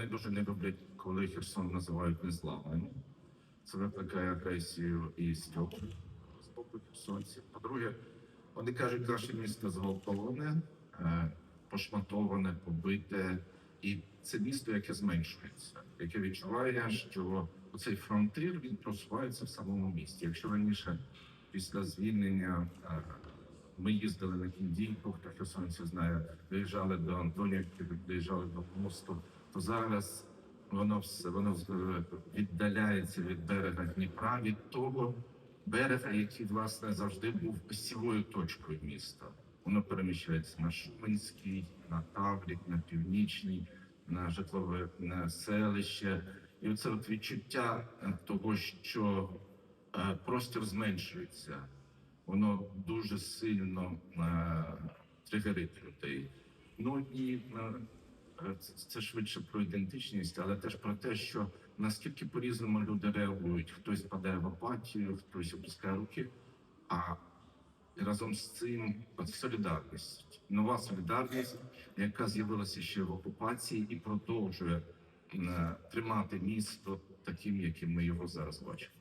вони дуже не люблять, коли Херсон називають незламним. Це викликає агресію і стьоп з боку херсонців. По-друге, вони кажуть, наше місто зґвалтоване, е, пошматоване, побите, і це місто, яке зменшується, яке відчуває, що цей фронтир він просувається в самому місті. Якщо раніше після звільнення е, ми їздили на Кіндійку, хто херсонці знає, виїжджали до Антонівки, виїжджали до мосту, то зараз воно все воно е, віддаляється від берега Дніпра, від того берега, який власне завжди був осівою точкою міста. Воно переміщається на Шуменський, на Таврік, на Північний, на житлове на селище. І оце от відчуття е, того, що е, простір зменшується, воно дуже сильно тригерить людей. Ну і це, це швидше про ідентичність, але теж про те, що наскільки по-різному люди реагують. Хтось падає в апатію, хтось опускає руки. А разом з цим от солідарність, нова солідарність, яка з'явилася ще в окупації і продовжує е, тримати місто таким, яким ми його зараз бачимо.